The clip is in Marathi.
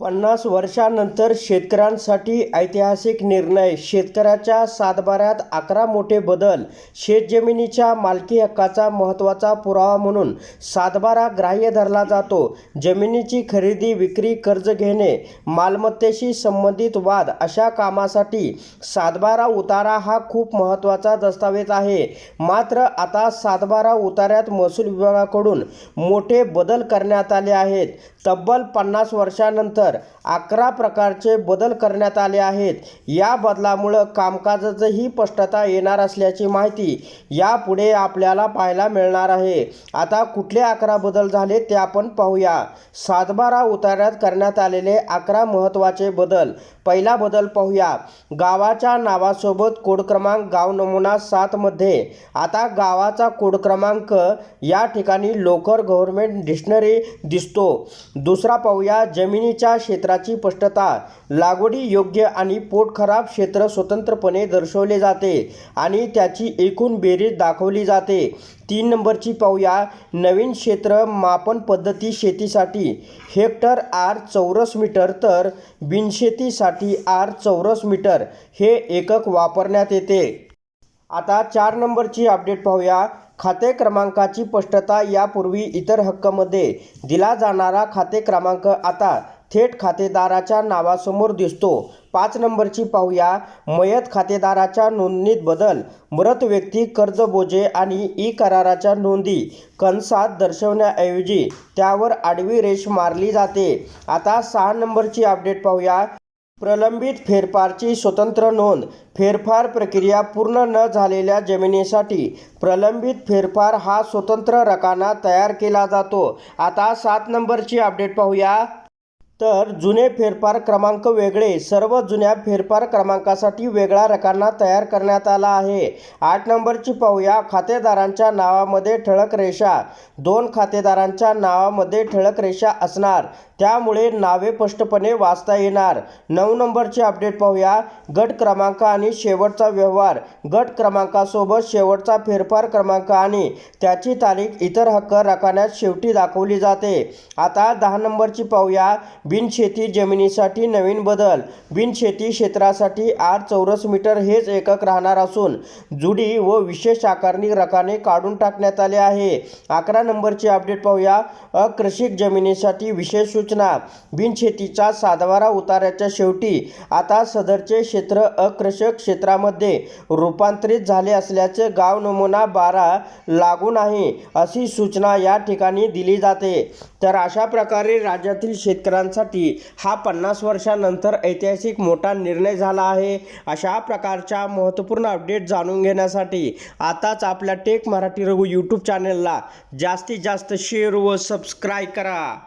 पन्नास वर्षांनंतर शेतकऱ्यांसाठी ऐतिहासिक निर्णय. शेतकऱ्याच्या सातबाऱ्यात अकरा मोठे बदल. शेतजमिनीच्या मालकी हक्काचा महत्त्वाचा पुरावा म्हणून सातबारा ग्राह्य धरला जातो. जमिनीची खरेदी विक्री कर्ज घेणे मालमत्तेशी संबंधित वाद अशा कामासाठी सातबारा उतारा हा खूप महत्त्वाचा दस्तावेज आहे. मात्र आता सातबारा उताऱ्यात महसूल विभागाकडून मोठे बदल करण्यात आले आहेत. तब्बल पन्नास वर्षानंतर अकरा प्रकारचे बदल करण्यात आले आहेत. या बदलामुळं कामकाजाचंही स्पष्टता येणार असल्याची माहिती यापुढे आपल्याला पाहायला मिळणार आहे. आता कुठले अकरा बदल झाले ते आपण पाहूया. सातबारा उतार्यात करण्यात आलेले अकरा महत्त्वाचे बदल. पहिला बदल पाहूया. गावाच्या नावासोबत कोड क्रमांक गाव नमुना सातमध्ये आता गावाचा कोड क्रमांक या ठिकाणी लोकर गव्हर्नमेंट डिक्शनरी दिसतो. दुसरा पाहूया. जमिनीच्या क्षेत्राची स्पष्टता लागवडी योग्य आणि पोटखराब क्षेत्र स्वतंत्रपणे दर्शवले जाते आणि त्याची एकूण बेरीज दाखवली जाते. तीन नंबरची पाहूया. नवीन क्षेत्र मापन पद्धती शेतीसाठी. हेक्टर आर चौरस मीटर तर बिनशेतीसाठी आर चौरस मीटर हे एकक वापरण्यात येते. आता चार नंबरची अपडेट पाहूया. खाते क्रमांकाची स्पष्टता यापूर्वी इतर हक्कमध्ये दिला जाणारा खाते क्रमांक आता थेट खातेदाराच्या नावासमोर दिसतो. पाच नंबरची पाहूया. मयत खातेदाराच्या नोंदणीत बदल. मृत व्यक्ती कर्जबोजे आणि ई कराराच्या नोंदी. कंसात दर्शवण्याऐवजी त्यावर आडवी रेष मारली जाते. आता सहा नंबरची अपडेट पाहूया. प्रलंबित फेरफारची स्वतंत्र नोंद. फेरफार प्रक्रिया पूर्ण न झालेल्या जमिनीसाठी प्रलंबित फेरफार हा स्वतंत्र रकाना तयार केला जातो. आता सात नंबरची अपडेट पाहूया. तर जुने फेरफार क्रमांक वेगळे सर्व जुन्या फेरफार क्रमांकासाठी वेगळा रकाना तयार करण्यात आला आहे. आठ नंबरची पाहूया. खातेदारांच्या नावामध्ये ठळक रेषा. दोन खातेदारांच्या नावामध्ये ठळक रेषा असणार. त्यामुळे नावे स्पष्टपणे वाचता येणार. नऊ नंबरची अपडेट पाहूया. गट क्रमांक आणि शेवटचा व्यवहार. गट क्रमांकासोबत शेवटचा फेरफार क्रमांक आणि त्याची तारीख इतर हक्क रकान्यात शेवटी दाखवली जाते. आता दहा नंबरची पाहूया. बिनशेती जमिनीसाठी नवीन बदल. बिनशेती क्षेत्रासाठी आठ चौरस मीटर हेच एकक राहणार असून जुडी व विशेष आकारणी रकाने काढून टाकण्यात आले आहे. अकरा नंबरची अपडेट पाहूया. अकृषिक जमिनीसाठी विशेष सूचना. बिनशेतीचा सातवारा उतार्याच्या शेवटी आता सदरचे क्षेत्र अकृषक क्षेत्रामध्ये रूपांतरित झाले असल्याचे गाव नमुना बारा लागून आहे अशी सूचना या ठिकाणी दिली जाते. तर अशा प्रकारे राज्यातील शेतकऱ्यांचा शेतकऱ्यांसाठी हा पन्नास वर्षानंतर ऐतिहासिक मोठा निर्णय झाला आहे. अशा प्रकारच्या महत्त्वपूर्ण अपडेट जाणून घेण्यासाठी आताच आपल्या टेक मराठी रघु यूट्यूब चॅनलला जास्तीत जास्त शेअर व सबस्क्राईब करा.